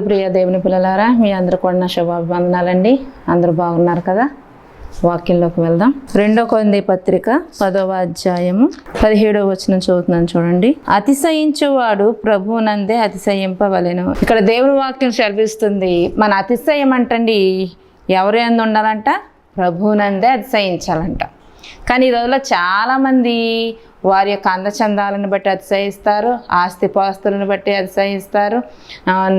క్రీస్తునందు ప్రియ దేవుని పిల్లలారా మీ అందరు కూడా నా శుభాభివందనాలండి. అందరూ బాగున్నారు కదా? వాక్యంలోకి వెళ్దాం. రెండో కొంది పత్రిక పదవ అధ్యాయము పదిహేడవ వచ్చిన చదువుతున్నాను చూడండి. అతిశయించువాడు ప్రభువునందే అతిశయింపవలేను. ఇక్కడ దేవుని వాక్యం సెలవిస్తుంది. మన అతిశయం అంటండి ఎవరు ఎందు ఉండాలంట? ప్రభువునందే అతిశయించాలంట. కానీ ఈ రోజుల్లో చాలామంది వారి యొక్క అందచందాలను బట్టి అతిశయిస్తారు ఆస్తిపాస్తులను బట్టి అతిశయిస్తారు.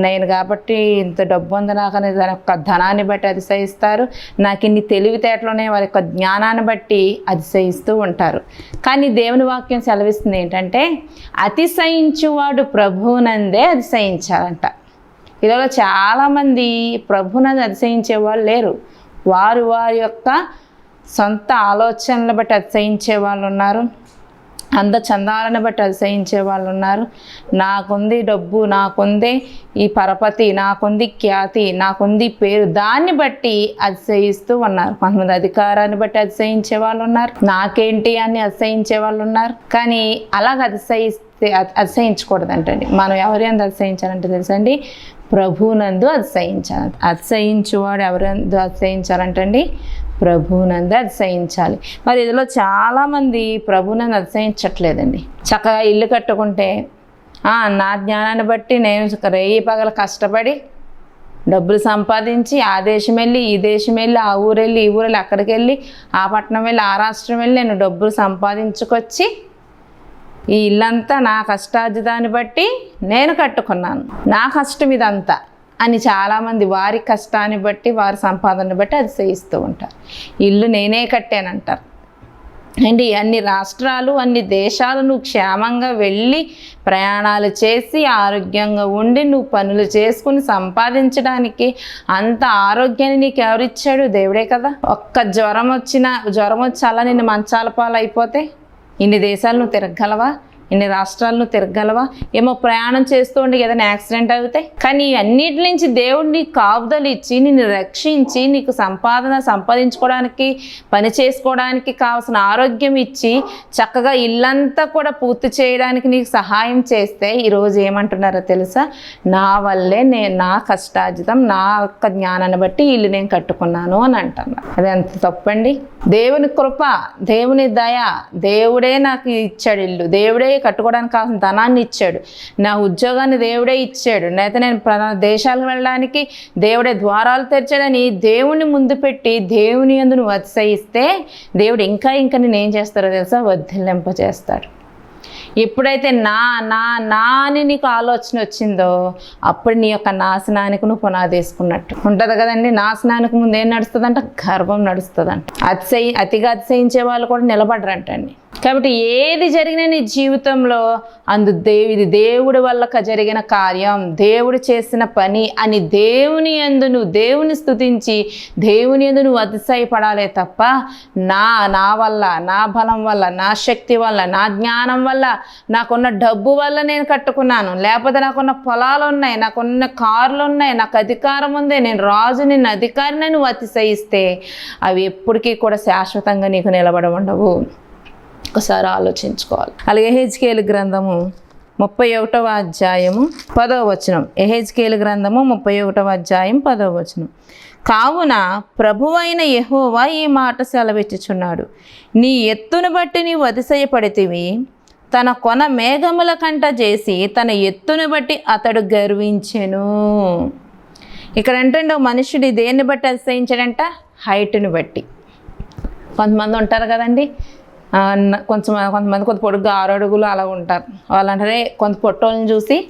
నేను కాబట్టి ఇంత డబ్బు ఉంది నాకు అనేది దాని యొక్క ధనాన్ని బట్టి అతిశయిస్తారు. నాకు ఇన్ని తెలివితేటలోనే వారి యొక్క జ్ఞానాన్ని బట్టి అతిశయిస్తూ ఉంటారు. కానీ దేవుని వాక్యం సెలవిస్తుంది ఏంటంటే అతిశయించువాడు ప్రభువునందే అతిశయించాలంట. ఈరోజు చాలామంది ప్రభునందు అతిశయించే వాళ్ళు లేరు. వారు వారి యొక్క సొంత ఆలోచనలు బట్టి అతిశయించే వాళ్ళు ఉన్నారు. అంద చందాలను బట్టి అతిశయించే వాళ్ళు ఉన్నారు. నాకుంది డబ్బు నాకుంది ఈ పరపతి నాకుంది ఖ్యాతి నాకుంది పేరు దాన్ని బట్టి అతిశయిస్తూ ఉన్నారు. కొంతమంది అధికారాన్ని బట్టి అతిశయించే వాళ్ళు ఉన్నారు. నాకేంటి అని అతిశయించే వాళ్ళు ఉన్నారు. కానీ అలాగ అతిశయిస్తే అతిశయించకూడదంటండి. మనం ఎవరి అందు అతిశయించాలంటే తెలుసండి? ప్రభునందు అతిశయించాలి. అతిశయించువాడు ఎవరందు అతిశయించాలంటండి? ప్రభువునందు అతిశయించాలి. మరి ఇందులో చాలామంది ప్రభువునందు అతిశయించట్లేదండి. చక్కగా ఇల్లు కట్టుకుంటే నా జ్ఞానాన్ని బట్టి నేను రేయి పగల కష్టపడి డబ్బులు సంపాదించి ఆ దేశం వెళ్ళి ఈ దేశం వెళ్ళి ఆ ఊరు వెళ్ళి ఈ ఊరు వెళ్ళి అక్కడికి వెళ్ళి ఆ పట్టణం వెళ్ళి ఆ రాష్ట్రం వెళ్ళి నేను డబ్బులు సంపాదించుకొచ్చి ఈ ఇల్లంతా నా కష్టార్జితాన్ని బట్టి నేను కట్టుకున్నాను. నా కష్టం ఇదంతా. అని చాలామంది వారి కష్టాన్ని బట్టి వారి సంపాదనని బట్టి అది చేయిస్తూ ఉంటారు. ఇల్లు నేనే కట్టానంటారు. అండి అన్ని రాష్ట్రాలు అన్ని దేశాలు నువ్వు క్షేమంగా వెళ్ళి ప్రయాణాలు చేసి ఆరోగ్యంగా ఉండి నువ్వు పనులు చేసుకుని సంపాదించడానికి అంత ఆరోగ్యాన్ని నీకు ఎవరిచ్చాడు దేవుడే కదా. ఒక్క జ్వరం వచ్చిన జ్వరం వచ్చి అలా నిన్ను మంచాల పాలు అయిపోతే ఇన్ని దేశాలు నువ్వు తిరగలవా ఇన్ని రాష్ట్రాలను తిరగగలవా తిరగలవా? ఏమో ప్రయాణం చేస్తూ ఉండి ఏదైనా యాక్సిడెంట్ అవుతాయి కానీ అన్నిటి నుంచి దేవుడు నీకు కాపుదలు ఇచ్చి నిన్ను రక్షించి నీకు సంపాదన సంపాదించుకోవడానికి పని చేసుకోవడానికి కావాల్సిన ఆరోగ్యం ఇచ్చి చక్కగా ఇల్లంతా కూడా పూర్తి చేయడానికి నీకు సహాయం చేస్తే ఈరోజు ఏమంటున్నారో తెలుసా? నా వల్లే నేను నా కష్టార్జితం నా యొక్క జ్ఞానాన్ని బట్టి ఇల్లు నేను కట్టుకున్నాను అని అంటున్నాను అది ఎంత తప్పండి? దేవుని కృప దేవుని దయ దేవుడే నాకు ఇచ్చాడు ఇల్లు. దేవుడే కట్టుకోవడానికి కావాల్సిన ధనాన్ని ఇచ్చాడు. నా ఉద్యోగాన్ని దేవుడే ఇచ్చాడు. లేకపోతే నేను ప్రధాన దేశాలకు వెళ్ళడానికి దేవుడే ద్వారాలు తెరిచాడని దేవుని ముందు పెట్టి దేవుని యందు నువ్వు అతిశయిస్తే దేవుడు ఇంకా ఇంకా నేను ఏం చేస్తారో తెలుసా? వదిలింప చేస్తాడు. ఎప్పుడైతే నా నా నా అని నీకు ఆలోచన వచ్చిందో అప్పుడు నీ యొక్క నాశనానికి నువ్వు పునాది వేసుకున్నట్టు ఉంటుంది కదండి నాశనానికి ముందు ఏం నడుస్తుందంట? గర్వం నడుస్తుందంట. అతిశయి అతిగా అతిశయించే వాళ్ళు కూడా నిలబడరంటండి. కాబట్టి ఏది జరిగిన నీ జీవితంలో అందు దేవు ఇది దేవుడి వల్ల జరిగిన కార్యం దేవుడు చేసిన పని అని దేవుని ఎందు నువ్వు దేవుని స్థుతించి దేవుని ఎందు నువ్వు అతిశయపడాలే తప్ప నా నా వల్ల నా బలం వల్ల నా శక్తి వల్ల నా జ్ఞానం వల్ల నాకున్న డబ్బు వల్ల నేను కట్టుకున్నాను. లేకపోతే నాకున్న పొలాలు ఉన్నాయి నాకున్న కార్లు ఉన్నాయి నాకు అధికారం ఉంది నేను రాజు నిన్న అధికారిని నువ్వు అతిశయిస్తే అవి ఎప్పటికీ కూడా శాశ్వతంగా నీకు నిలబడి ఉండవు ఒకసారి ఆలోచించుకోవాలి. అలాగే హెచ్కేలు గ్రంథము ముప్పై ఒకటవ అధ్యాయము పదవ వచనం. ఎహెచ్కేలు గ్రంథము ముప్పై ఒకటవ అధ్యాయం పదవ వచనం. కావున ప్రభువైన యహోవా ఈ మాట సెలవిచ్చుచున్నాడు. నీ ఎత్తును బట్టి నీవు అతిశయపడితివి. తన కొన మేఘముల కంట చేసి తన ఎత్తును బట్టి అతడు గర్వించెను. ఇక్కడ ఏంటంటే మనుషుడు దేన్ని బట్టి అతిశయించాడంట? హైట్ని బట్టి. కొంతమంది ఉంటారు కదండి. కొంచెం కొంతమంది కొంత పొడుగ్గా ఆరు అడుగులు అలా ఉంటారు. వాళ్ళంటారే కొంత పొట్టోళ్ళని చూసి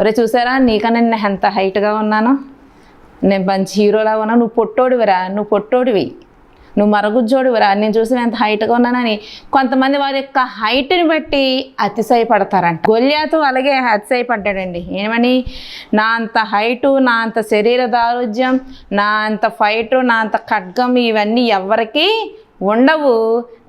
రే చూసారా? నీకన్నా నేను ఎంత హైట్గా ఉన్నాను? నేను మంచి హీరోలా ఉన్నా నువ్వు పొట్టోడివిరా. నువ్వు పొట్టోడివి. నువ్వు మరగుజ్జోడివిరా. నేను చూసి ఎంత హైట్గా ఉన్నానని కొంతమంది వారి యొక్క హైట్ని బట్టి అతిశయపడతారంట. గొల్యాతు అలాగే అతిశయపడ్డాడండి. ఏమని? నా అంత హైటు నా అంత శరీర దారుజ్యం నా అంత ఫైటు నా అంత ఖడ్గం ఇవన్నీ ఎవరికీ ఉండవు.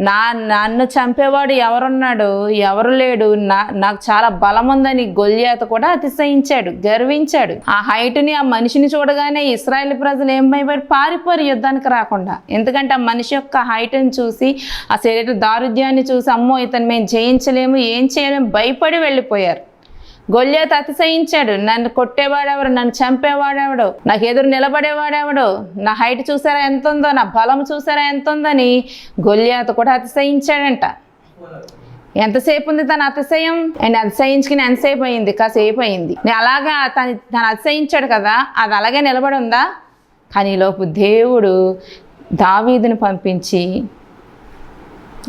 నా నన్ను చంపేవాడు ఎవరున్నాడు? ఎవరు లేడు? నా నాకు చాలా బలం ఉందని గొల్యాత కూడా అతిశయించాడు గర్వించాడు. ఆ హైట్ని ఆ మనిషిని చూడగానే ఇస్రాయేల్ ప్రజలు ఏం భయపడి పారిపోరు యుద్ధానికి రాకుండా. ఎందుకంటే ఆ మనిషి యొక్క హైట్ని చూసి ఆ శరీర దారుద్యాన్ని చూసి అమ్మో ఇతను మేము జయించలేము ఏం చేయలేము భయపడి వెళ్ళిపోయారు. గొల్లేత అతిశయించాడు. నన్ను కొట్టేవాడెవడు? నన్ను చంపేవాడెవడు? నాకు ఎదురు నిలబడేవాడెవడు? నా హైట్ చూసారా ఎంత ఉందో నా బలం చూసారా ఎంత ఉందని గొల్లేత కూడా అతిశయించాడంట. ఎంతసేపు ఉంది తన అతిశయం? అండ్ అతిశయించుకుని ఎంతసేపు అయింది? కాసేపు అయింది. నేను అలాగా తను తను అతిశయించాడు కదా అది అలాగే నిలబడి ఉందా? కానీ ఈ లోపు దేవుడు దావీదును పంపించి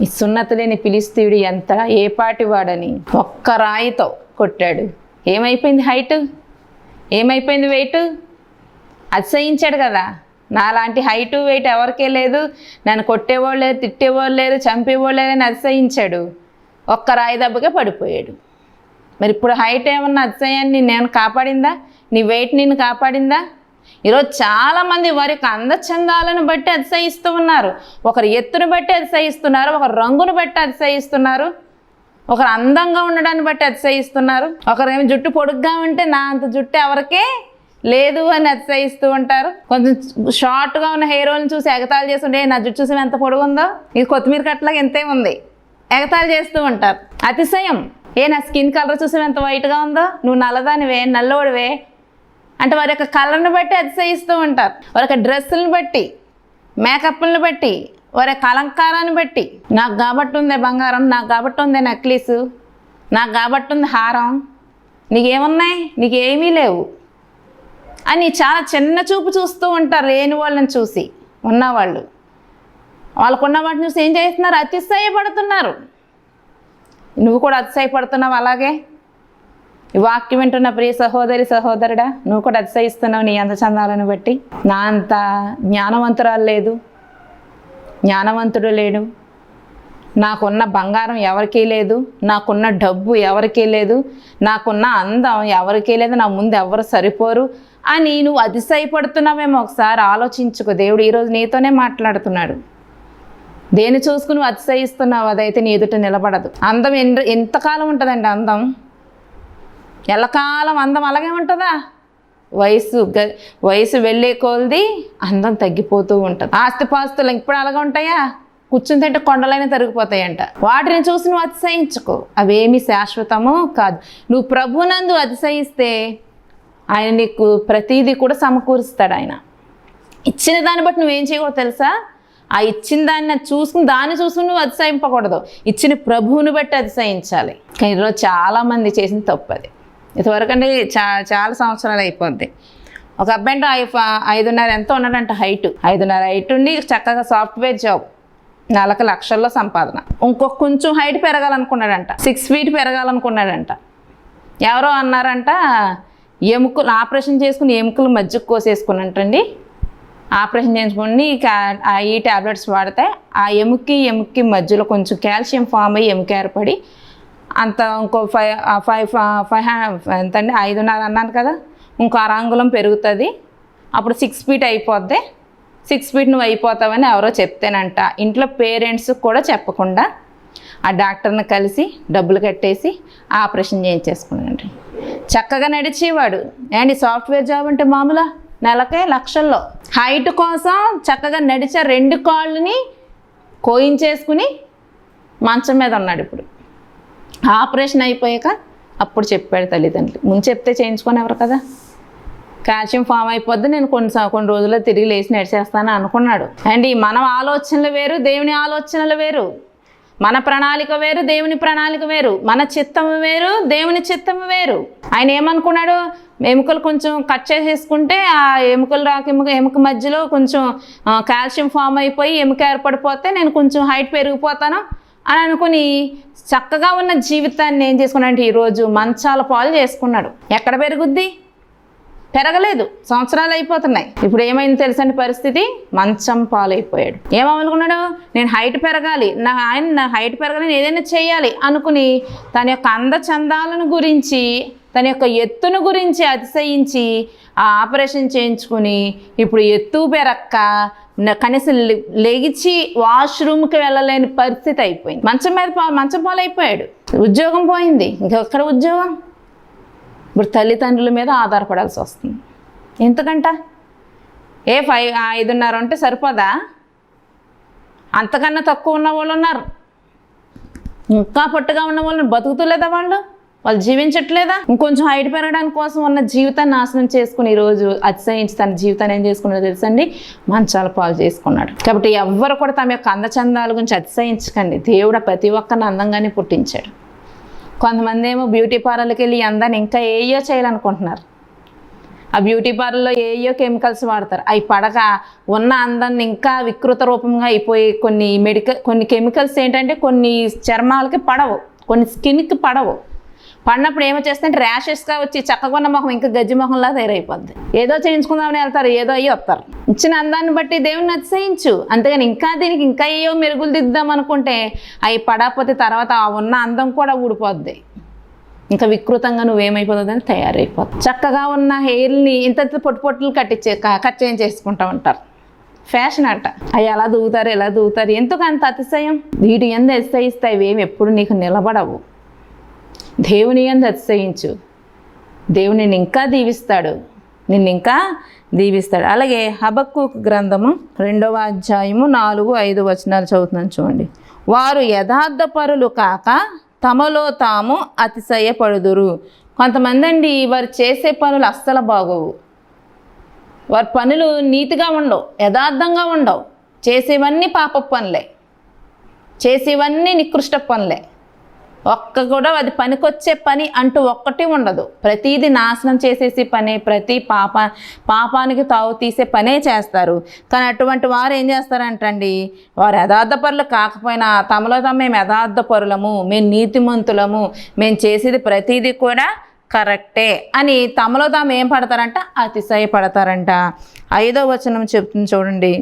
ఈ సున్నతులేని పిలిస్తీయుడు ఎంత ఏపాటి వాడని ఒక్క రాయితో కొట్టాడు. ఏమైపోయింది హైట్? ఏమైపోయింది వెయిట్ అతిశయించాడు కదా. నాలాంటి హైటు వెయిట్ ఎవరికే లేదు. నన్ను కొట్టేవాళ్ళు లేరు తిట్టేవాళ్ళు లేరు చంపేవాళ్ళు లేరు అని అతిశయించాడు ఒక్క రాయి దెబ్బకే పడిపోయాడు. మరి ఇప్పుడు హైట్ ఏమన్నా అతిశయాన్ని నేను కాపాడిందా? నీ వెయిట్ నిన్ను కాపాడిందా? ఈరోజు చాలామంది వారి యొక్క అందచందాలను బట్టి అతిశయిస్తూ ఉన్నారు. ఒకరు ఎత్తును బట్టి అతిశయిస్తున్నారు ఒకరు రంగును బట్టి అతిశయిస్తున్నారు ఒకరు అందంగా ఉండడాన్ని బట్టి అతిశయిస్తున్నారు. ఒకరేమో జుట్టు పొడుగ్గా ఉంటే నా అంత జుట్టు ఎవరికే లేదు అని అతిశయిస్తూ ఉంటారు. కొంచెం షార్ట్గా ఉన్న హెయిర్ ఆయిల్ని చూసి ఎగతాళి చేస్తుంటే నా జుట్టు చూసి ఎంత పొడుగు ఉందో ఇది కొత్తిమీర కట్టలాగా ఎంతే ఉంది? ఎగతాళి చేస్తూ ఉంటారు. అతిశయం. ఏ నా స్కిన్ కలర్ చూసి ఎంత వైట్గా ఉందో? నువ్వు నల్లదానివే నల్లోడివే? అంటే వారి యొక్క కలర్ని బట్టి అతిశయిస్తూ ఉంటారు. వారి యొక్క డ్రెస్సులను బట్టి మేకప్లను బట్టి ఒరే కలంకారాన్ని బట్టి. నాకు కాబట్టి ఉందే బంగారం నాకు కాబట్టి ఉందే నెక్లెస్ నాకు కాబట్టి ఉంది హారం. నీకేమున్నాయి? నీకేమీ లేవు. అని చాలా చిన్న చూపు చూస్తూ ఉంటారు లేని వాళ్ళని చూసి ఉన్నవాళ్ళు. వాళ్ళకున్న వాటిని చూసి ఏం చేస్తున్నారు? అతిశయపడుతున్నారు. నువ్వు కూడా అతిశయపడుతున్నావు అలాగే? ఈ వాక్యం వింటున్న ప్రియ సహోదరి సహోదరుడా నువ్వు కూడా అతిశయిస్తున్నావు నీ అందచందాలను బట్టి. నా అంత జ్ఞానవంతురాలు లేదు. జ్ఞానవంతుడు లేడు. నాకున్న బంగారం ఎవరికీ లేదు. నాకున్న డబ్బు ఎవరికీ లేదు. నాకున్న అందం ఎవరికీ లేదు. నా ముందు ఎవరు సరిపోరు అని నువ్వు అతిశయపడుతున్నావేమో ఒకసారి ఆలోచించుకో. దేవుడు ఈరోజు నీతోనే మాట్లాడుతున్నాడు. దేని చూసుకుని నువ్వు అతిశయిస్తున్నావు? అదైతే నీ ఎదుట నిలబడదు. అందం ఎన్ ఎంతకాలం ఉంటుందండి అందం? ఎల్లకాలం అందం అలాగే ఉంటుందా? వయసు గ వయసు వెళ్ళే కొలది అందం తగ్గిపోతూ ఉంటుంది. ఆస్తిపాస్తులు ఇప్పుడు అలాగా ఉంటాయా? కూర్చుని తింటే కొండలైనా తరిగిపోతాయంట. వాటిని చూసి నువ్వు అతిశయించుకో. అవేమి శాశ్వతము కాదు. నువ్వు ప్రభునందు అతిశయిస్తే ఆయన నీకు ప్రతీది కూడా సమకూరుస్తాడు ఆయన. ఇచ్చిన దాన్ని బట్టి నువ్వేం చేయకూడదు తెలుసా? ఆ ఇచ్చిన దాన్ని చూసుకుని దాన్ని చూసుకుని నువ్వు అతిశయింపకూడదు. ఇచ్చిన ప్రభువుని బట్టి అతిశయించాలి. కానీ ఈరోజు చాలామంది చేసిన తప్పు అది ఇంతవరకు అండి చా చాలా సంవత్సరాలు అయిపోద్ది. ఒక అబ్బాయి అంటే ఐ- ఐదున్నర ఎంత ఉన్నాడంట హైట్. ఐదున్నర హైట్ ఉండి చక్కగా సాఫ్ట్వేర్ జాబ్. నెలకు లక్షల్లో సంపాదన. ఇంకొక కొంచెం హైట్ పెరగాలనుకున్నాడంట. సిక్స్ ఫీట్ పెరగాలనుకున్నాడంట. ఎవరో అన్నారంట ఎముకలు ఆపరేషన్ చేసుకుని ఎముకలు మధ్యకు కోసేసుకున్నట్టండి ఆపరేషన్ చేయించుకుని ఆ ఈ ట్యాబ్లెట్స్ వాడితే ఆ ఎముకి ఎముకి మధ్యలో కొంచెం కాల్షియం ఫామ్ అయ్యి ఎముక ఏర్పడి అంత ఇంకో ఫైవ్ ఫైవ్ ఫైవ్ ఎంత అండి ఐదున్నర అన్నాను కదా. ఇంకో అరాంగులం పెరుగుతుంది. అప్పుడు సిక్స్ ఫీట్ అయిపోద్ది. సిక్స్ ఫీట్ నువ్వు అయిపోతావని ఎవరో చెప్తేనంట. ఇంట్లో పేరెంట్స్ కూడా చెప్పకుండా ఆ డాక్టర్ని కలిసి డబ్బులు కట్టేసి ఆపరేషన్ చేయించేసుకున్నాడు చక్కగా నడిచేవాడు. ఏంటి సాఫ్ట్వేర్ జాబ్ అంటే మామూలా? నెలకే లక్షల్లో. హైట్ కోసం చక్కగా నడిచే రెండు కాళ్ళని కోయించేసుకుని మంచం మీద ఉన్నాడు ఇప్పుడు. ఆపరేషన్ అయిపోయాక అప్పుడు చెప్పాడు తల్లిదండ్రులు. ముందు చెప్తే చేయించుకునేవారు కదా? కాల్షియం ఫామ్ అయిపోద్ది నేను కొన్ని కొన్ని రోజుల్లో తిరిగి లేచి నడిచేస్తాను అనుకున్నాడు. అండ్ ఈ మన ఆలోచనలు వేరు దేవుని ఆలోచనలు వేరు. మన ప్రణాళిక వేరు దేవుని ప్రణాళిక వేరు. మన చిత్తము వేరు దేవుని చిత్తము వేరు. ఆయన ఏమనుకున్నాడు? ఎముకలు కొంచెం కట్ చేసేసుకుంటే ఆ ఎముకలు రాక ఎముక ఎముక మధ్యలో కొంచెం కాల్షియం ఫామ్ అయిపోయి ఎముక ఏర్పడిపోతే నేను కొంచెం హైట్ పెరిగిపోతాను. అని అనుకుని చక్కగా ఉన్న జీవితాన్ని ఏం చేసుకున్నాడంటే ఈరోజు మంచాల పాలు చేసుకున్నాడు. ఎక్కడ పెరుగుద్ది? పెరగలేదు. సంవత్సరాలు అయిపోతున్నాయి. ఇప్పుడు ఏమైంది తెలుసండి పరిస్థితి? మంచం పాలైపోయాడు. ఏమనుకున్నాడు నేను హైట్ పెరగాలి. నా ఆయన నా హైట్ పెరగాలి నేను ఏదైనా చేయాలి అనుకుని తన యొక్క అందచందాలను గురించి తన యొక్క ఎత్తును గురించి అతిశయించి ఆ ఆపరేషన్ చేయించుకుని ఇప్పుడు ఎత్తు పెరక్క కనీసం లే- వాష్రూమ్కి వెళ్ళలేని పరిస్థితి అయిపోయింది. మంచం మీద మంచం పాలైపోయాడు. ఉద్యోగం పోయింది. ఇంకొక్కడ ఉద్యోగం? ఇప్పుడు తల్లిదండ్రుల మీద ఆధారపడాల్సి వస్తుంది. ఎందుకంట? ఏ ఫైవ్ ఐదున్నర ఉంటే సరిపోదా? అంతకన్నా తక్కువ ఉన్న వాళ్ళు ఉన్నారు. ఇంకా పొట్టుగా ఉన్న వాళ్ళు బతుకుతులేదా వాళ్ళు? వాళ్ళు జీవించట్లేదా? ఇంకొంచెం హైట్ పెరగడానికి కోసం ఉన్న జీవితాన్ని నాశనం చేసుకుని ఈరోజు అతిశయించి తన జీవితాన్ని ఏం చేసుకున్నాడో తెలుసండి? మంచాల పాలు చేసుకున్నాడు. కాబట్టి ఎవ్వరు కూడా తమ యొక్క అందచందాల గురించి అతిశయించకండి. దేవుడు ప్రతి ఒక్కరిని అందంగానే పుట్టించాడు. కొంతమంది ఏమో బ్యూటీ పార్లర్కి వెళ్ళి అందాన్ని ఇంకా ఏయో చేయాలనుకుంటున్నారు? ఆ బ్యూటీ పార్లర్లో ఏయో కెమికల్స్ వాడతారు? అవి పడక ఉన్న అందాన్ని ఇంకా వికృత రూపంగా అయిపోయి కొన్ని మెడికల్ కొన్ని కెమికల్స్ ఏంటంటే కొన్ని చర్మాలకి పడవు. కొన్ని స్కిన్కి పడవు. పడినప్పుడు ఏమో చేస్తుంటే ర్యాషెస్గా వచ్చి చక్కగున్న మొహం ఇంకా గజ్జి మొహంలా తయారైపోద్ది. ఏదో చేయించుకుందామని వెళ్తారు ఏదో అయ్యి వస్తారు. ఇచ్చిన అందాన్ని బట్టి దేవుని అతిశయించు. అంతేగాని ఇంకా దీనికి ఇంకా ఏయో మెరుగులు దిద్దాం అనుకుంటే అవి పడకపోతే తర్వాత ఆ ఉన్న అందం కూడా ఊడిపోద్ది. ఇంకా వికృతంగా నువ్వేమైపోతుందని తయారైపోతుంది చక్కగా ఉన్న హెయిర్ని ఇంత పొట్టు పొట్టులు కట్టించే క- కట్ చేంజ్ ఉంటారు. ఫ్యాషన్ అంట. అవి ఎలా దూగుతారు ఎలా దూగుతారు. ఎందుకు అంత అతిశయం? వీటి ఎందు అతిశయిస్తాయి ఇవేమి ఎప్పుడు నీకు నిలబడవు. దేవుని ఎందు అతిశయించు. దేవుని ఇంకా దీవిస్తాడు. నిన్ను ఇంకా దీవిస్తాడు. అలాగే హబక్కు గ్రంథము రెండవ అధ్యాయము నాలుగు ఐదు వచనాలు చదువుతున్నాను చూడండి. వారు యథార్థ పరులు కాక తమలో తాము అతిశయపడుదురు. కొంతమంది అండి వారు చేసే పనులు అస్సలు బాగోవు. వారి పనులు నీతిగా ఉండవు యథార్థంగా ఉండవు. చేసేవన్నీ పాప పనులే. చేసేవన్నీ నికృష్ట పనులే. ఒక్క కూడా అది పనికొచ్చే పని అంటూ ఒక్కటి ఉండదు. ప్రతిదీ నాశనం చేసేసి పని ప్రతి పాప పాపానికి తావు తీసే పనే చేస్తారు. కానీ అటువంటి వారు ఏం చేస్తారంటండి? వారు యథార్థ పరులు కాకపోయినా తమలో తమ మేము యథార్థ పరులము మేము నీతిమంతులము మేము చేసేది ప్రతిదీ కూడా కరెక్టే అని తమలో తాము ఏం పడతారంట? అతిశయపడతారంట. ఐదో వచనం చెప్తుంది చూడండి.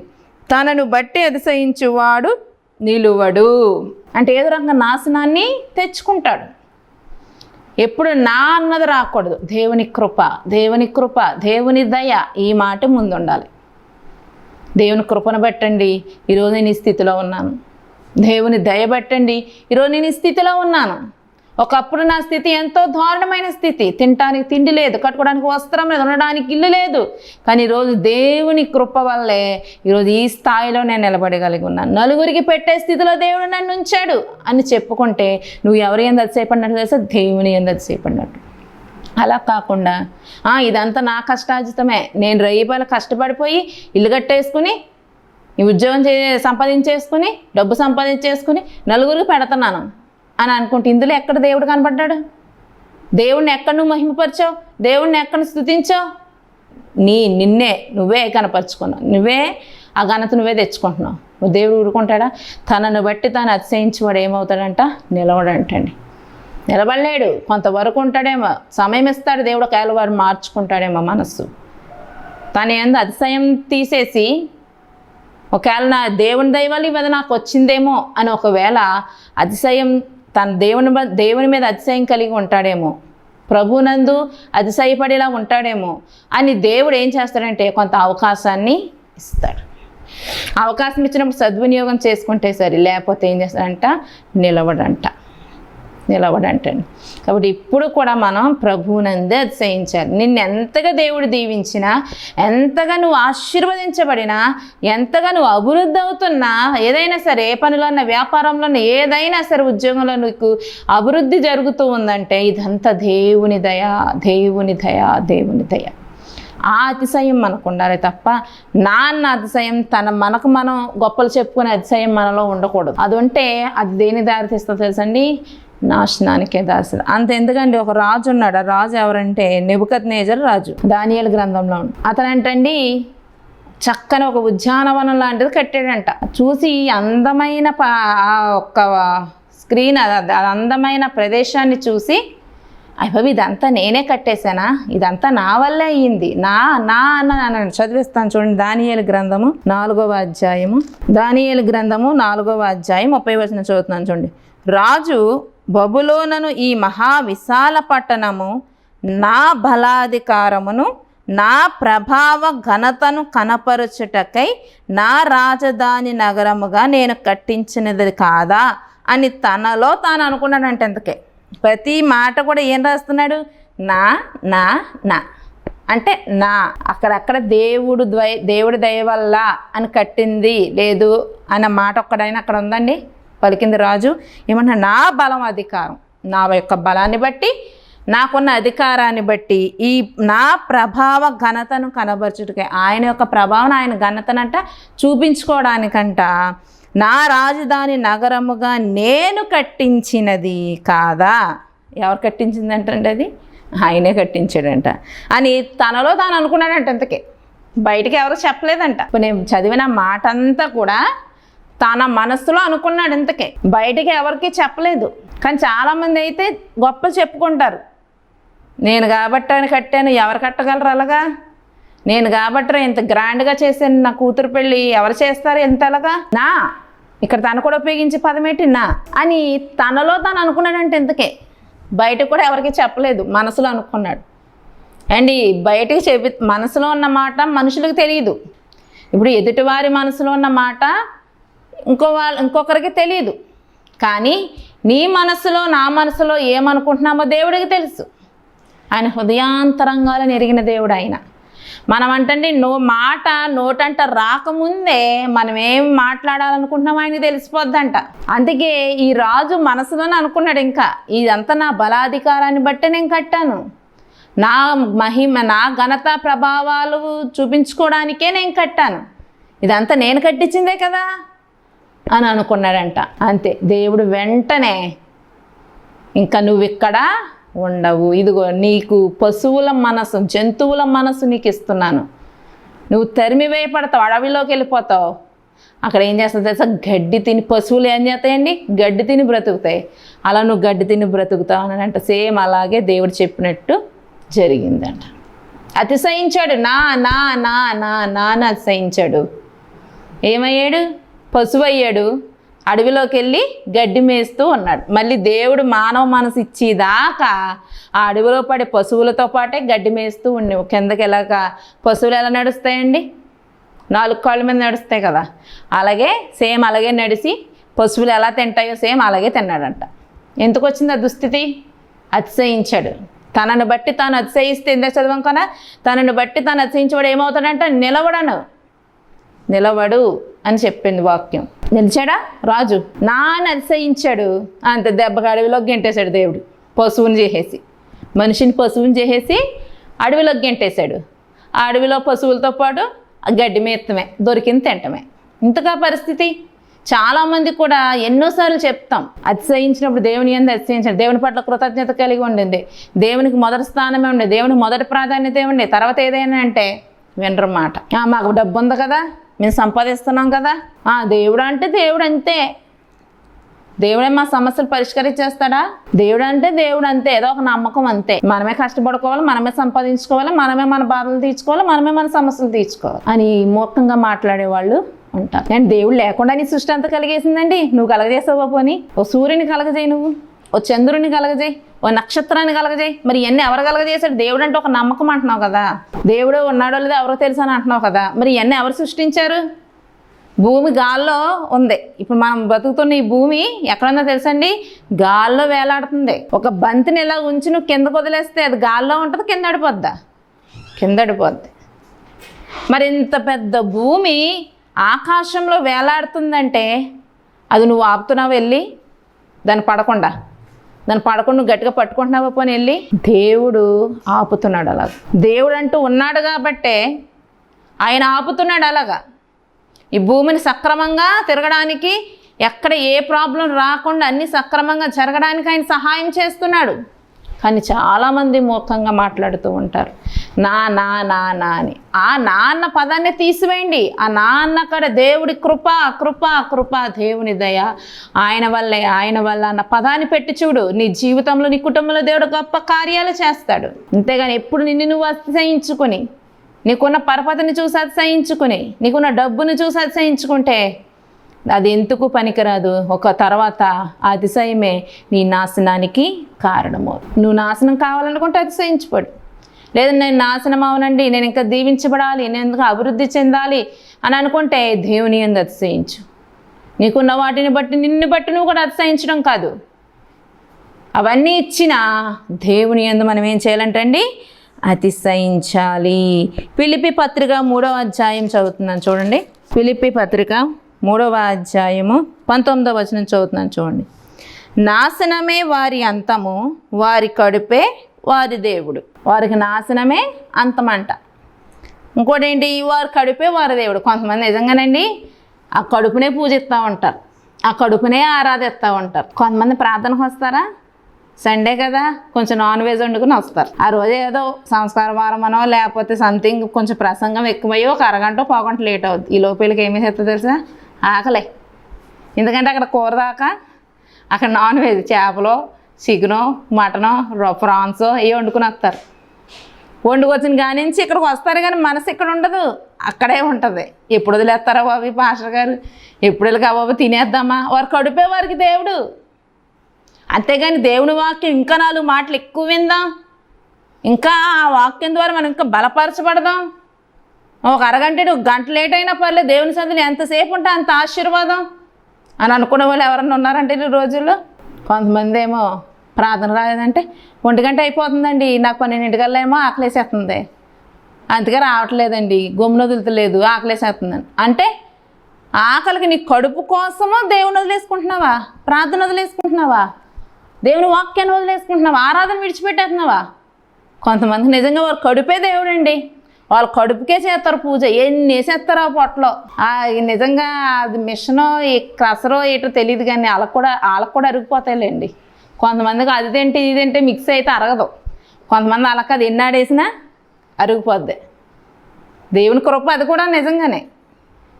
తనను బట్టి అతిశయించువాడు నిలువడు. అంటే ఏదో రకంగా నాశనాన్ని తెచ్చుకుంటాడు. ఎప్పుడు నా అన్నది రాకూడదు. దేవుని కృప దేవుని కృప దేవుని దయ ఈ మాట ముందు ఉండాలి దేవుని కృపను పెట్టండి ఈరోజు నేను ఈ స్థితిలో ఉన్నాను. దేవుని దయ పెట్టండి ఈరోజు నేను ఈ స్థితిలో ఉన్నాను. ఒకప్పుడు నా స్థితి ఎంతో దారుణమైన స్థితి. తినడానికి తిండి లేదు కట్టుకోవడానికి వస్త్రం లేదు ఉండడానికి ఇల్లు లేదు. కానీ ఈరోజు దేవుని కృప వల్లే ఈరోజు ఈ స్థాయిలో నేను నిలబడగలిగి ఉన్నాను. నలుగురికి పెట్టే స్థితిలో దేవుడు నన్ను ఉంచాడు అని చెప్పుకుంటే నువ్వు ఎవరి ఎంత సేపడినట్టు తెలుసా? దేవుని ఎంత సేపడినట్టు అలా కాకుండా ఇదంతా నా కష్టాజితమే నేను రేపాలు కష్టపడిపోయి ఇల్లు కట్టేసుకుని ఈ ఉద్యోగం చే సంపాదించేసుకుని డబ్బు సంపాదించేసుకుని నలుగురికి పెడుతున్నాను. అని అనుకుంటే ఇందులో ఎక్కడ దేవుడు కనపడ్డాడు దేవుణ్ణి ఎక్కడ నువ్వు మహిమపరిచావు? దేవుణ్ణి ఎక్కడ స్థుతించావు? నీ నిన్నే నువ్వే కనపరుచుకున్నావు. నువ్వే ఆ ఘనత నువ్వే తెచ్చుకుంటున్నావు. నువ్వు దేవుడు ఊరుకుంటాడా? తనను బట్టి తాను అతిశయించేవాడు ఏమవుతాడంట? నిలవడంటండి. నిలబడలేడు. కొంతవరకు ఉంటాడేమో. సమయం ఇస్తాడు దేవుడు. ఒకవేళ వారు మార్చుకుంటాడేమో మనస్సు. తన ఎందు అతిశయం తీసేసి ఒకవేళ నా దేవుని దైవాలు ఇవది నాకు వచ్చిందేమో అని ఒకవేళ అతిశయం తన దేవుని దేవుని మీద అతిశయం కలిగి ఉంటాడేమో. ప్రభునందు అతిశయపడేలా ఉంటాడేమో. అని దేవుడు ఏం చేస్తాడంటే కొంత అవకాశాన్ని ఇస్తాడు. అవకాశం ఇచ్చినప్పుడు సద్వినియోగం చేసుకుంటే సరే లేకపోతే ఏం చేస్తాడంట? నిలవడంట. నిలవడంటండి కాబట్టి ఇప్పుడు కూడా మనం ప్రభువునందే అతిశయించాలి. నిన్ను ఎంతగా దేవుడు దీవించినా ఎంతగా నువ్వు ఆశీర్వదించబడినా ఎంతగా నువ్వు అభివృద్ధి అవుతున్నా ఏదైనా సరే ఏ పనిలో ఉన్న వ్యాపారంలో ఏదైనా సరే ఉద్యోగంలో నీకు అభివృద్ధి జరుగుతూ ఉందంటే ఇదంతా దేవుని దయ దేవుని దయ దేవుని దయ. ఆ అతిశయం మనకు ఉండాలి తప్ప నా అన్న అతిశయం తన మనకు మనం గొప్పలు చెప్పుకునే అతిశయం మనలో ఉండకూడదు. అది ఉంటే అది దేని దారి తీస్తుందో తెలుసండి నాశనానికే దారి అంత ఎందుకండి? ఒక రాజు ఉన్నాడు. ఆ రాజు ఎవరంటే నిబుకత్ నేజర్ రాజు. దానియలు గ్రంథంలో అతను ఏంటండి చక్కని ఒక ఉద్యానవనం లాంటిది కట్టాడంట. చూసి అందమైన ప- ఒక్క స్క్రీన్ అది అందమైన ప్రదేశాన్ని చూసి అయిపోయి ఇదంతా నేనే కట్టేశానా? ఇదంతా నా వల్లే అయ్యింది. నా నా అన్న చదివిస్తాను చూడండి. దానియేలు గ్రంథము నాలుగవ అధ్యాయము. దానియేలు గ్రంథము నాలుగవ అధ్యాయం ముప్పై వచ్చిన చదువుతున్నాను చూడండి. రాజు బబులోనను ఈ మహా విశాల పట్టణము నా బలాధికారమును నా ప్రభావ ఘనతను కనపరచుటకై నా రాజధాని నగరముగా నేను కట్టించినది కాదా అని తనలో తాను అనుకున్నాడంటే ఎంతకే ప్రతి మాట కూడా ఏం రాస్తున్నాడు? నా నా నా. అంటే నా. అక్కడక్కడ దేవుడు ద్వై దేవుడి దయ వల్ల అని కట్టింది లేదు అన్న మాట ఒక్కడైనా అక్కడ ఉందండి? పలికింది రాజు ఏమన్నా నా బలం అధికారం? నా యొక్క బలాన్ని బట్టి నాకున్న అధికారాన్ని బట్టి ఈ నా ప్రభావ ఘనతను కనబరచుటకే ఆయన యొక్క ప్రభావం ఆయన ఘనతనంట చూపించుకోవడానికంట నా రాజధాని నగరముగా నేను కట్టించినది కాదా? ఎవరు కట్టించిందంటండి అది? ఆయనే కట్టించాడంట. అని తనలో తాను అనుకున్నాడంట అంతకే. బయటికి ఎవరు చెప్పలేదంట. నేను చదివిన మాట అంతా కూడా తన మనస్సులో అనుకున్నాడు ఇంతకే. బయటికి ఎవరికి చెప్పలేదు. కానీ చాలామంది అయితే గొప్ప చెప్పుకుంటారు. నేను కాబట్టాను కట్టాను ఎవరు కట్టగలరు అలాగా? నేను కాబట్టి ఇంత గ్రాండ్గా చేశాను నా కూతురు పెళ్ళి ఎవరు చేస్తారు ఎంత అలాగా నా ఇక్కడ తను కూడా ఉపయోగించే పదం నా అని తనలో తను అనుకున్నాడంటే ఇంతకే. బయట కూడా ఎవరికి చెప్పలేదు మనసులో అనుకున్నాడు. అండ్ ఈ బయటికి చెప్పి మనసులో ఉన్న మాట మనుషులకు తెలియదు. ఇప్పుడు ఎదుటివారి మనసులో ఉన్న మాట ఇంకో వాళ్ళ ఇంకొకరికి తెలియదు కానీ నీ మనసులో నా మనసులో ఏమనుకుంటున్నామో దేవుడికి తెలుసు. ఆయన హృదయాంతరంగాలను ఎరిగిన దేవుడు ఆయన. మనం అంటండి నో మాట నోటంట రాకముందే మనం ఏం మాట్లాడాలనుకుంటున్నామో ఆయనకి తెలిసిపోద్దంట. అందుకే ఈ రాజు మనసులోనే అనుకున్నాడు ఇంకా ఇదంతా నా బలాధికారాన్ని బట్టి నేను కట్టాను. నా మహిమ నా ఘనత ప్రభావాలు చూపించుకోవడానికే నేను కట్టాను. ఇదంతా నేను కట్టించిందే కదా. అని అనుకున్నాడంట. అంతే. దేవుడు వెంటనే ఇంకా నువ్వు ఇక్కడ ఉండవు. ఇదిగో నీకు పశువుల మనసు జంతువుల మనసు నీకు ఇస్తున్నాను నువ్వు తరిమి వేయపడతావు అడవిలోకి వెళ్ళిపోతావు. అక్కడ ఏం చేస్తుంది తెలుసా? గడ్డి తిని పశువులు ఏం చేస్తాయండి? గడ్డి తిని బ్రతుకుతాయి. అలా నువ్వు గడ్డి తిని బ్రతుకుతావు అని అంటే సేమ్ అలాగే దేవుడు చెప్పినట్టు జరిగిందంట. అతిశయించాడు. నా నా నా నా నా అతిశయించాడు. ఏమయ్యాడు? పశువయ్యాడు అడవిలోకి వెళ్ళి గడ్డి మేస్తూ ఉన్నాడు. మళ్ళీ దేవుడు మానవ మనసు ఇచ్చేదాకా ఆ అడవిలో పడే పశువులతో పాటే గడ్డి మేస్తూ ఉండి కిందకి ఎలాగా పశువులు ఎలా నడుస్తాయండి? నాలుగు కాళ్ళ మీద నడుస్తాయి కదా. అలాగే సేమ్ అలాగే నడిచి పశువులు ఎలా తింటాయో సేమ్ అలాగే తిన్నాడంట. ఎందుకు వచ్చింది ఆ దుస్థితి? అతిశయించాడు. తనను బట్టి తాను అతిశయిస్తే ఎందుకు చదవం కన్నా? తనను బట్టి తాను అతిశయించేవాడు ఏమవుతాడంట? నిలవడను నిలవడు అని చెప్పింది వాక్యం. నిలిచాడా? రాజు. నాన్న అతిశయించాడు. అంత దెబ్బకి అడవిలోకి గెంటేశాడు దేవుడు. పశువుని చేసేసి. మనిషిని పశువుని చేసేసి అడవిలోకి గెంటేశాడు. ఆ అడవిలో పశువులతో పాటు ఆ గడ్డి మేత్తమే దొరికింది తింటమే. ఇంతగా పరిస్థితి? చాలామంది కూడా ఎన్నోసార్లు చెప్తాం. అతిశయించినప్పుడు దేవుని ఎందు అతిశయించాడు. దేవుని పట్ల కృతజ్ఞత కలిగి ఉండింది దేవునికి మొదటి స్థానమే ఉండే. దేవునికి మొదటి ప్రాధాన్యత ఏముండే తర్వాత ఏదైనా అంటే వినరు మాట. "ఆ, మాకు డబ్బు ఉంది కదా. మేము సంపాదిస్తున్నాం కదా. దేవుడు అంటే దేవుడు అంతే దేవుడే మా సమస్యలు పరిష్కరించేస్తాడా? దేవుడు అంటే దేవుడు అంతే ఏదో ఒక నమ్మకం అంతే. మనమే కష్టపడుకోవాలి మనమే సంపాదించుకోవాలి మనమే మన బాధలు తీర్చుకోవాలి మనమే మన సమస్యలు తీర్చుకోవాలి అని మూర్ఖంగా మాట్లాడే వాళ్ళు ఉంటారు. అండ్ దేవుడు లేకుండా నీ సృష్టి అంతా కలిగేసిందండి. నువ్వు కలగజేసావు పోని? ఓ సూర్యుని కలగజేయి నువ్వు. ఓ చంద్రుని కలగజేయి. ఓ నక్షత్రాన్ని కలగజేయి. మరి ఇవన్నీ ఎవరు కలగజేశాడు దేవుడు అంటే ఒక నమ్మకం అంటున్నావు కదా. దేవుడు ఉన్నాడో లేదో ఎవరో తెలుసు అని అంటున్నావు కదా. మరి ఇవన్నీ ఎవరు సృష్టించారు? భూమి గాల్లో ఉంది. ఇప్పుడు మనం బతుకుతున్న ఈ భూమి ఎక్కడుందో తెలుసండి? గాల్లో వేలాడుతుంది. ఒక బంతిని ఇలా ఉంచి నువ్వు కింద వదిలేస్తే అది గాల్లో ఉంటుంది కింద అడిపోద్దా కింద అడిపోద్ది మరి ఇంత పెద్ద భూమి ఆకాశంలో వేలాడుతుందంటే అది నువ్వు ఆపుతున్నావు వెళ్ళి? దాన్ని పడకుండా. దాన్ని పడకుండా గట్టిగా పట్టుకుంటున్నావు పని వెళ్ళి? దేవుడు ఆపుతున్నాడు అలాగ. దేవుడు అంటూ ఉన్నాడు కాబట్టే ఆయన ఆపుతున్నాడు అలాగా. ఈ భూమిని సక్రమంగా తిరగడానికి ఎక్కడ ఏ ప్రాబ్లం రాకుండా అన్ని సక్రమంగా జరగడానికి ఆయన సహాయం చేస్తున్నాడు. కానీ చాలామంది మూర్ఖంగా మాట్లాడుతూ ఉంటారు. నా నా నా నా అని. ఆ నాన్న పదాన్ని తీసివేయండి. ఆ నాన్న అక్కడ దేవుడి కృప కృప కృప దేవుని దయ. ఆయన వల్లే ఆయన వల్ల అన్న పదాన్ని పెట్టి చూడు. నీ జీవితంలో నీ కుటుంబంలో దేవుడు గొప్ప కార్యాలు చేస్తాడు. అంతేగాని ఎప్పుడు నిన్ను నువ్వు అతిశయించుకొని నీకున్న పరపతిని చూసి అతిశయించుకుని నీకున్న డబ్బుని చూసి అతిశయించుకుంటే అది ఎందుకు పనికిరాదు? ఒక తర్వాత అతిశయమే నీ నాశనానికి కారణము నువ్వు నాశనం కావాలనుకుంటే అతిశయించుకోడు. లేదా నేను నాశనం అవనండి నేను ఇంకా దీవించబడాలి నేను ఇంకా అభివృద్ధి చెందాలి అని అనుకుంటే దేవుని ఎందు అతిశయించు. నీకున్న వాటిని బట్టి నిన్ను బట్టి నువ్వు కూడా అతిశయించడం కాదు. అవన్నీ ఇచ్చిన దేవుని ఎందు మనం ఏం చేయాలంటండి? అతిశయించాలి. పిలిపి పత్రిక మూడవ అధ్యాయం చదువుతున్నాను చూడండి. పిలిపి పత్రిక మూడవ అధ్యాయము పంతొమ్మిదవ వచనం చదువుతున్నాను చూడండి. నాశనమే వారి అంతము వారి కడుపే వారి దేవుడు. వారికి నాశనమే అంతమంట. ఇంకోటి ఏంటి వారి కడుపే వారి దేవుడు. కొంతమంది నిజంగానండి ఆ కడుపునే పూజిస్తూ ఉంటారు. ఆ కడుపునే ఆరాధిస్తూ ఉంటారు. కొంతమంది ప్రార్థనకు వస్తారా? సండే కదా కొంచెం నాన్ వెజ్ వండుకుని వస్తారు. ఆ రోజు ఏదో సంస్కార వారమనో లేకపోతే సంథింగ్ కొంచెం ప్రసంగం ఎక్కువయ్యో ఒక అరగంట పోగంట లేట్ అవుద్ది. ఈ లోపలికి ఏమి చేస్తా తెలుసా? ఆకలే. ఎందుకంటే అక్కడ కూర దాకా అక్కడ నాన్ వెజ్ చేపలు చికెను మటను ప్రాన్స్ ఇవి వండుకుని వస్తారు. వండుకొచ్చిన కాడి నుంచి ఇక్కడికి వస్తారు కానీ మనసు ఇక్కడ ఉండదు. అక్కడే ఉంటుంది. ఎప్పుడు వదిలేస్తారా బాబు పాస్టర్ గారు? ఎప్పుడు వెళ్ళి బాబు తినేద్దామా? వారు కడుపే వారికి దేవుడు. అంతేగాని దేవుని వాక్యం ఇంకా నాలుగు మాటలు ఎక్కువ విందాం. ఇంకా ఆ వాక్యం ద్వారా మనం ఇంకా బలపరచబడదాం. ఒక అరగంట ఒక గంట లేట్ అయినా పర్లేదు. దేవుని సందుని ఎంతసేపు ఉంటే అంత ఆశీర్వాదం. అని అనుకునే వాళ్ళు ఎవరన్నా ఉన్నారంటే ఈ రోజుల్లో? కొంతమంది ఏమో ప్రార్థన రాలేదంటే ఒంటి గంట అయిపోతుందండి నాకు పన్నెండింటికల్లా ఏమో ఆకలేసేస్తుంది. అందుకే రావట్లేదండి గమ్మున వదులుతలేదు ఆకలేసేస్తుందని. అంటే ఆకలికి నీ కడుపు కోసము దేవుని వదిలేసుకుంటున్నావా? ప్రార్థన వదిలేసుకుంటున్నావా? దేవుని వాక్యాన్ని వదిలేసుకుంటున్నావా? ఆరాధన విడిచిపెట్టేస్తున్నావా? కొంతమంది నిజంగా వారు కడుపే దేవుడండి. వాళ్ళ కడుపుకే చేస్తారు పూజ. ఎన్ని వేసేస్తారు ఆ పొట్టలో? నిజంగా అది మిషనో ఈ క్రసరో ఏటో తెలియదు కానీ వాళ్ళకు కూడా వాళ్ళకు కూడా అరిగిపోతాయిలేండి. కొంతమందికి అది తింటే ఇది తింటే మిక్స్ అయితే అరగదు. కొంతమంది వాళ్ళకి అది ఎన్నాడేసినా అరిగిపోద్ది. దేవుని కృప అది కూడా నిజంగానే.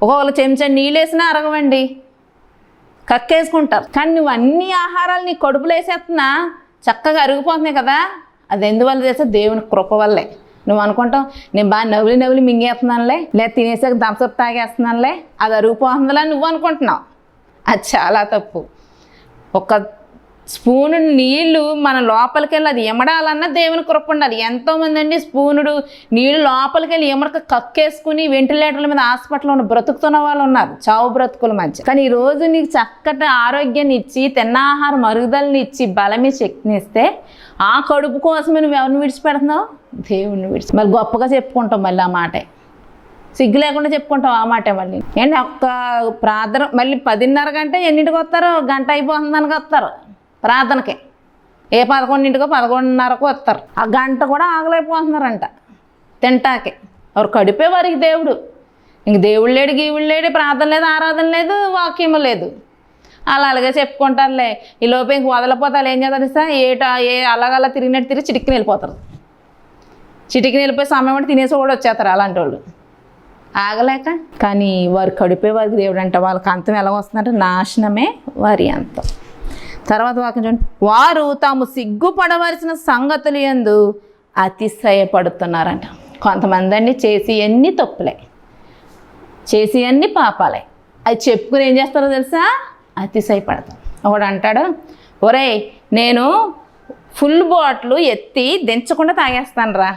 ఒకవేళ చెంచా నీళ్ళు వేసినా అరగవండి. కక్కేసుకుంటారు. కానీ నువ్వు అన్ని ఆహారాలు నీ కడుపులో వేసేస్తున్నా చక్కగా అరిగిపోతున్నాయి కదా. అది ఎందువల్ల చేస్తే దేవుని కృప వల్లే. నువ్వు అనుకుంటావు నేను బాగా నవ్వులు నవ్వులు మింగేస్తున్నానులే లేదా తినేసాక దంసప్ తాగేస్తున్నానులే అది అరిగిపోతుందిలే అని నువ్వు అనుకుంటున్నావు. అది చాలా తప్పు. ఒక స్పూను నీళ్ళు మన లోపలికెళ్ళి అది ఎమడాలన్నా దేవుని కృప ఉండాలి. ఎంతోమంది అండి స్పూనుడు నీళ్ళు లోపలికి వెళ్ళి కక్కేసుకుని వెంటిలేటర్ల మీద హాస్పిటల్లో ఉన్న బ్రతుకుతున్న వాళ్ళు ఉన్నారు. చావు బ్రతుకుల మధ్య. కానీ ఈరోజు రోజు నీకు చక్కటి ఆరోగ్యాన్ని ఇచ్చి తిన్న ఆహారం మరుగుదలని ఇచ్చి బలమి శక్తిని ఇస్తే ఆ కడుపు కోసమే నువ్వు ఎవరిని విడిచిపెడుతున్నావు? దేవుడిని విడిచి. మరి గొప్పగా చెప్పుకుంటాం మళ్ళీ ఆ మాటే. సిగ్గు లేకుండా చెప్పుకుంటాం ఆ మాటే మళ్ళీ. ఏంటి ఒక్క ప్రార్థన మళ్ళీ పదిన్నర గంట ఎన్నింటికి వస్తారు? గంట అయిపోతుందానికి వస్తారు. ప్రార్థనకి ఏ పదకొండింటికో పదకొండున్నరకు వస్తారు. ఆ గంట కూడా ఆగలేకపోతున్నారంట. తింటాకి. ఎవరు కడిపే వారికి దేవుడు. ఇంక దేవుడు లేడు గీవుడు లేడు ప్రార్థన లేదు ఆరాధన లేదు వాక్యము లేదు. అలా అలాగే చెప్పుకుంటారులే. ఈ లోపే ఇంక వదలపోతారు. ఏం చేస్తారు సార్ ఏట ఏ అలాగలా తిరిగినట్టు తిరిగి చిటికి వెళ్ళిపోతారు. చిటికిని వెళ్ళిపోయి సమయం అంటే తినేసి కూడా వచ్చేస్తారు అలాంటి వాళ్ళు. ఆగలేక. కానీ వారు కడిపే వారికి దేవుడు అంట వాళ్ళకి అంతం ఎలా వస్తుందంటే నాశనమే వారి అంతం. తర్వాత వాక్యం చూడండి. వారు తాము సిగ్గుపడవలసిన సంగతులు ఎందు అతిశయపడుతున్నారంట. కొంతమంది అండి చేసి అన్ని తప్పులే. చేసి అన్ని పాపాలే. అది చెప్పుకుని ఏం చేస్తారో తెలుసా? అతిశయపడతాం ఒకడు అంటాడు ఒరేయ్ నేను ఫుల్ బాటిల్ ఎత్తి దించకుండా తాగేస్తాను రా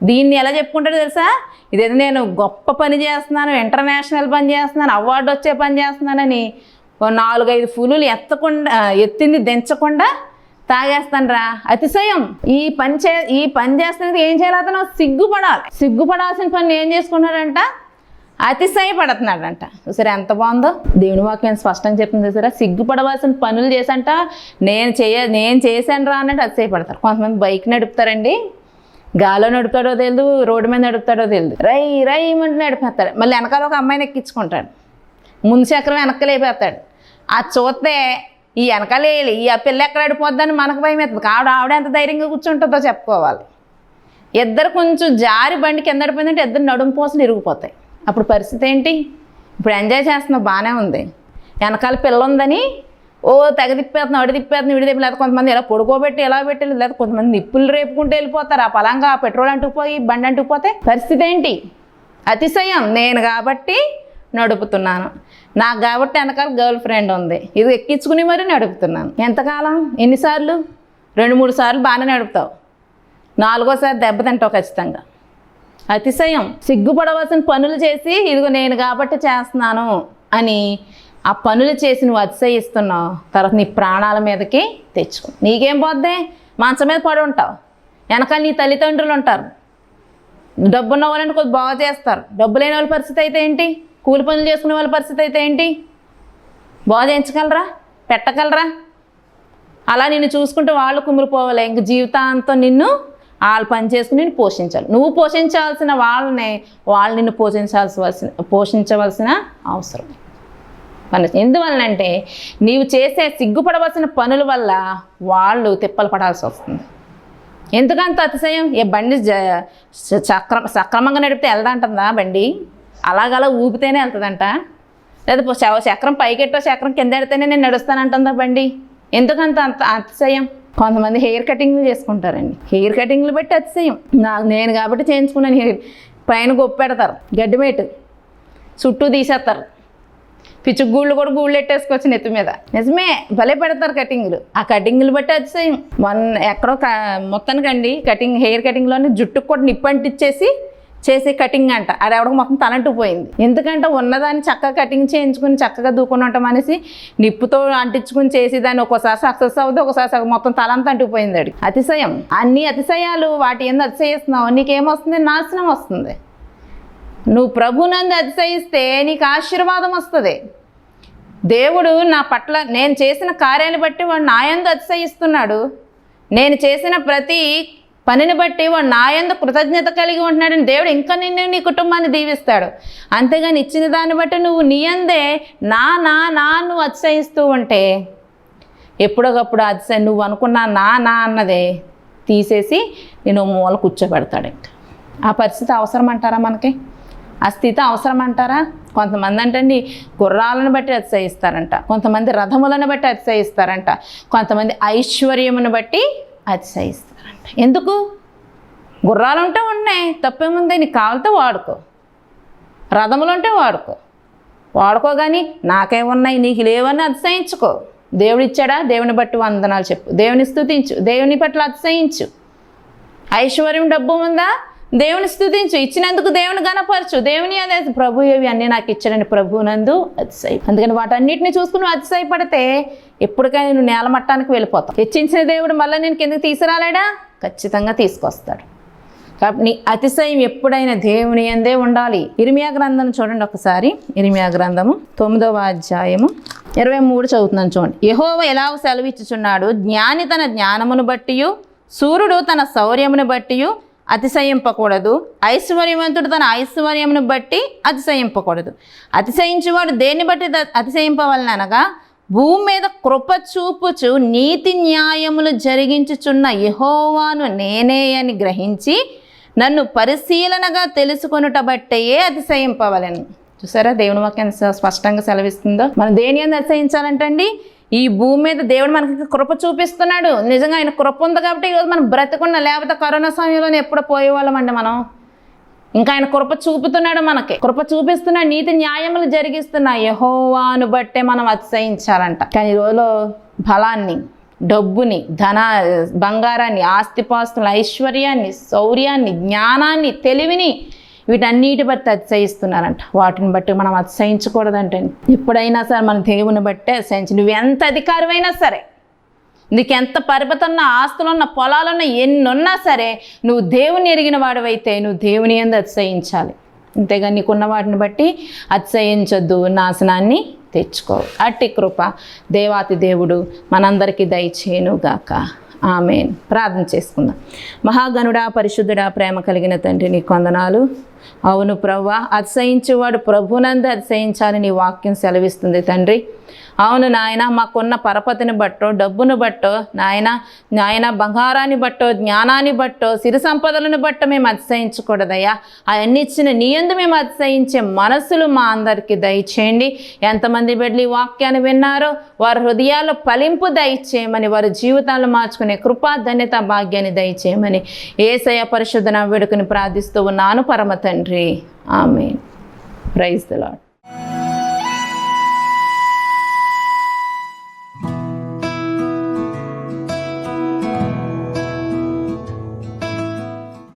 దీన్ని ఎలా చెప్పుకుంటాడో తెలుసా? ఇదేదో నేను గొప్ప పని చేస్తున్నాను ఇంటర్నేషనల్ పని చేస్తున్నాను అవార్డు వచ్చే పని చేస్తున్నానని ఓ నాలుగైదు ఫులులు ఎత్తకుండా ఎత్తింది దించకుండా తాగేస్తానరా. అతిశయం. ఈ పని చే ఈ పని చేస్తున్నది ఏం చేయాలి అతను? సిగ్గుపడాలి. సిగ్గుపడాల్సిన పని ఏం చేసుకున్నాడంట అతిశయపడుతున్నాడంట. సరే ఎంత బాగుందో? దేవుని వాక్యం స్పష్టంగా చెప్తుంది సరే సిగ్గుపడవలసిన పనులు చేసంట నేను చేయ నేను చేశాను రా అన్నట్టు అతిశయపడతారు. కొంతమంది బైక్ నడుపుతారండి. గాలో నడుపుతాడో తెలియదు రోడ్డు మీద నడుపుతాడో తెలియదు రై రై అంటే నడిపేస్తాడు మళ్ళీ వెనకాల ఒక అమ్మాయిని ఎక్కించుకుంటాడు. ముందు చక్రం వెనక్కి లేపేస్తాడు. అది చూస్తే ఈ వెనకాల వేయాలి ఈ ఆ పిల్ల ఎక్కడ అడిపోద్దని మనకు భయం అవుతుంది ఆవిడ ఆవిడ ఎంత ధైర్యంగా కూర్చుంటుందో చెప్పుకోవాలి. ఇద్దరు కొంచెం జారి బండి కింద పడిపోయిందంటే ఇద్దరు నడుము పోసలు ఇరిగిపోతాయి. అప్పుడు పరిస్థితి ఏంటి? ఇప్పుడు ఎంజాయ్ చేస్తున్నావు బాగానే ఉంది. వెనకాల పిల్ల ఉందని ఓ తెగ తిప్పేస్తున్నావు అడి తిప్పేస్తున్నావు ఇడి తిప్పి లేదా కొంతమంది ఇలా పొడుకోబెట్టి ఎలా పెట్టి లేదా కొంతమంది నిప్పులు రేపుకుంటూ వెళ్ళిపోతారు. ఆ పలంగా ఆ పెట్రోల్ అంటుకుపోయి బండి అంటుకుపోతే పరిస్థితి ఏంటి? అతిశయం. నేను కాబట్టి నడుపుతున్నాను. నాకు కాబట్టి వెనకాల గర్ల్ ఫ్రెండ్ ఉంది. ఇది ఎక్కించుకుని మరీ నడుపుతున్నాను. ఎంతకాలం? ఎన్నిసార్లు? రెండు మూడు సార్లు బాగానే నడుపుతావు. నాలుగోసారి దెబ్బతింటావు ఖచ్చితంగా. అతిశయం. సిగ్గుపడవలసిన పనులు చేసి ఇదిగో నేను కాబట్టి చేస్తున్నాను అని ఆ పనులు చేసి నువ్వు అతిశయిస్తున్నావు. తర్వాత నీ ప్రాణాల మీదకి తెచ్చుకో. నీకేం పోద్దే? మంచం మీద పడి ఉంటావు. వెనకాల నీ తల్లిదండ్రులు ఉంటారు. డబ్బున్న వాళ్ళని కొద్ది బాగా చేస్తారు. డబ్బు లేని వాళ్ళ పరిస్థితి అయితే ఏంటి? కూలి పనులు చేసుకునే వాళ్ళ పరిస్థితి అయితే ఏంటి? బోధించగలరా పెట్టగలరా? అలా నిన్ను చూసుకుంటూ వాళ్ళు కుమిరిపోవాలి ఇంక జీవితాంతం నిన్ను వాళ్ళు పని చేసుకుని నిన్ను పోషించాలి. నువ్వు పోషించాల్సిన వాళ్ళని వాళ్ళు నిన్ను పోషించాల్సిన పోషించవలసిన అవసరం. పని ఎందువలనంటే నీవు చేసే సిగ్గుపడవలసిన పనుల వల్ల వాళ్ళు తిప్పలు పడాల్సి వస్తుంది. ఎందుకంత అతిశయం? ఏ బండి జ- సక్రమ సక్రమంగా నడిపితే వెళ్దాంటుందా బండి? అలాగలా ఊపితేనే వెళ్తుందంట. లేదా పో- చక్రం పైకెట్టో చక్రం కింద ఎడితేనే నేను నడుస్తానంటుందా బండి? ఎందుకంత అంత అతిశయం? కొంతమంది హెయిర్ కటింగ్లు చేసుకుంటారండి. హెయిర్ కటింగ్లు బట్టి అతిశయం. నాకు నేను కాబట్టి చేయించుకున్నాను హెయిర్. పైన గొప్పెడతారు గడ్డిమేటు చుట్టూ తీసేస్తారు. పిచ్చి గూళ్ళు కూడా గూళ్ళు ఎట్టేసుకోవచ్చు నెత్తి మీద. నిజమే భలే పెడతారు కటింగ్లు. ఆ కటింగ్లు బట్టి అతిశయం. వన్ ఎక్కడో క మొత్తానికండి కటింగ్ హెయిర్ కటింగ్లోనే జుట్టుకు కూడా నిప్పు అంటిచ్చేసి చేసే కటింగ్ అంట. అది ఎవడకు మొత్తం తలంటు పోయింది. ఎందుకంటే ఉన్నదాన్ని చక్కగా కటింగ్ చేయించుకుని చక్కగా దూకుని ఉంటాం అనేసి నిప్పుతో అంటించుకుని చేసి దాన్ని ఒక్కోసారి సక్సెస్ అవుతుంది ఒకసారి మొత్తం తలంతా అంటుకుపోయింది అది అతిశయం. అన్ని అతిశయాలు వాటి ఏందో అతిశయిస్తున్నావు. నీకేమొస్తుంది? నాశనం వస్తుంది. నువ్వు ప్రభునందు అతిశయిస్తే నీకు ఆశీర్వాదం వస్తుంది. దేవుడు నా పట్ల నేను చేసిన కార్యాన్ని బట్టి వాడు నాయందు అతిశయిస్తున్నాడు. నేను చేసిన ప్రతి పనిని బట్టి వాడు నాయందు కృతజ్ఞత కలిగి ఉంటున్నాడని దేవుడు ఇంకా నిన్ను నీ కుటుంబాన్ని దీవిస్తాడు. అంతేగాని ఇచ్చిన దాన్ని బట్టి నువ్వు నీయందే నా నా నా నువ్వు అతిశయిస్తూ ఉంటే ఎప్పుడొకప్పుడు అతిశయ నువ్వు అనుకున్న నా నా అన్నదే తీసేసి నేను మూల కూర్చోబెడతాడు. ఇంకా ఆ పరిస్థితి అవసరం అంటారా మనకి? ఆ స్థితి అవసరం అంటారా కొంతమంది అంటండి గుర్రాలను బట్టి అతిశయిస్తారంట. కొంతమంది రథములను బట్టి అతిశయిస్తారంట. కొంతమంది ఐశ్వర్యమును బట్టి అతిశయిస్తారు. ఎందుకు? గుర్రాలు ఉంటే ఉన్నాయి తప్పేముంది? నీకు కావాలితే వాడుకో. రథములు ఉంటే వాడుకో. వాడుకో కానీ నాకేమున్నాయి? నీకు లేవని అతిశయించుకో. దేవుడు ఇచ్చాడా దేవుని బట్టి వందనాలు చెప్పు. దేవుని స్థుతించు దేవుని పట్ల అతిశయించు. ఐశ్వర్యం డబ్బు ఉందా? దేవుని స్థుతించు ఇచ్చినందుకు దేవుని గనపరచు దేవుని అదే ప్రభు ఇవి అన్నీ నాకు ఇచ్చాడని ప్రభునందు అతిశయ. అందుకని వాటన్నిటిని చూసుకుని నువ్వు అతిశయపడితే ఎప్పటికైనా నువ్వు నేల మట్టానికి వెళ్ళిపోతావు. హెచ్చించిన దేవుడు మళ్ళీ నేను కిందకి తీసుకురాలేడా? ఖచ్చితంగా తీసుకొస్తాడు. కాబట్టి నీ అతిశయం ఎప్పుడైనా దేవుని అందే ఉండాలి. ఇరిమియా గ్రంథం చూడండి ఒకసారి. ఇరిమియా గ్రంథము తొమ్మిదవ అధ్యాయము ఇరవై మూడు చదువుతున్నాను చూడండి. యహోవ ఎలా సెలవిచ్చుచున్నాడు? జ్ఞాని తన జ్ఞానమును బట్టియు సూర్యుడు తన శౌర్యమును బట్టియు అతిశయింపకూడదు. ఐశ్వర్యవంతుడు తన ఐశ్వర్యమును బట్టి అతిశయింపకూడదు. అతిశయించువాడు దేన్ని బట్టి అతిశయింపవలన అతిశయింపవలనగా భూమి మీద కృప చూపుచు నీతి న్యాయములు జరిగించుచున్న యహోవాను నేనే అని గ్రహించి నన్ను పరిశీలనగా తెలుసుకొనుట బట్టయే అతిశయింపవలను. చూసారా? దేవుని వాక్యం ఎంత స్పష్టంగా సెలవిస్తుందో? మనం దేని అని అతిశయించాలంటండి ఈ భూమి మీద దేవుడు మనకి కృప చూపిస్తున్నాడు. నిజంగా ఆయన కృప ఉంది కాబట్టి ఈరోజు మనం బ్రతుకున్న లేకపోతే కరోనా సమయంలోనే ఎప్పుడు పోయేవాళ్ళమండి మనం? ఇంకా ఆయన కృప చూపుతున్నాడు మనకి. కృప చూపిస్తున్నాడు నీతి న్యాయములు జరిగిస్తున్న యహోవాను బట్టే మనం అతిశయించాలంట. కానీ ఈ రోజులో బలాన్ని డబ్బుని ధన బంగారాన్ని ఆస్తిపాస్తుల ఐశ్వర్యాన్ని శౌర్యాన్ని జ్ఞానాన్ని తెలివిని వీటన్నిటి బట్టి అతిశయిస్తున్నారంట. వాటిని బట్టి మనం అతిశయించకూడదంటే ఎప్పుడైనా సరే మన దేవుని బట్టే అతిశయించి నువ్వు ఎంత అధికారమైనా సరే నీకు ఎంత పరిపతున్న ఆస్తులున్న పొలాలున్న ఎన్నున్నా సరే నువ్వు దేవుని ఎరిగిన వాడివైతే నువ్వు దేవుని ఎందు అతిశయించాలి. అంతేగా నీకున్న వాటిని బట్టి అతిశయించొద్దు నాశనాన్ని తెచ్చుకో. అట్టి కృప దేవాతి దేవుడు మనందరికీ దయచేయనుగాక. ఆమెన్. ప్రార్థన చేసుకుందాం. మహాగనుడా పరిశుద్ధుడా ప్రేమ కలిగిన తండ్రి నీ కొందనాలు అవును ప్రవ్వా అతిశయించేవాడు ప్రభునందు అతిశయించాలని నీ వాక్యం సెలవిస్తుంది తండ్రి. అవును నాయన మాకున్న పరపతిని బట్టో డబ్బును బట్టో నాయన నాయన బంగారాన్ని బట్టో జ్ఞానాన్ని బట్టో సిరి సంపదలను బట్టో మేము అతిశయించకూడదయ్యా. అవన్నీ ఇచ్చిన నీ యందు మేము అతిశయించే మనసులు మా అందరికీ దయచేయండి. ఎంతమంది బిడ్డలు ఈ వాక్యాన్ని విన్నారో వారి హృదయాల్లో ఫలింపు దయచేయమని వారి జీవితాలు మార్చుకునే కృపా ధన్యత భాగ్యాన్ని దయచేయమని ఏసయ పరిశుద్ధన వేడుకుని ప్రార్థిస్తూ ఉన్నాను. పరమత తండ్రి ఆమె ప్రైజ్ ద లాడ్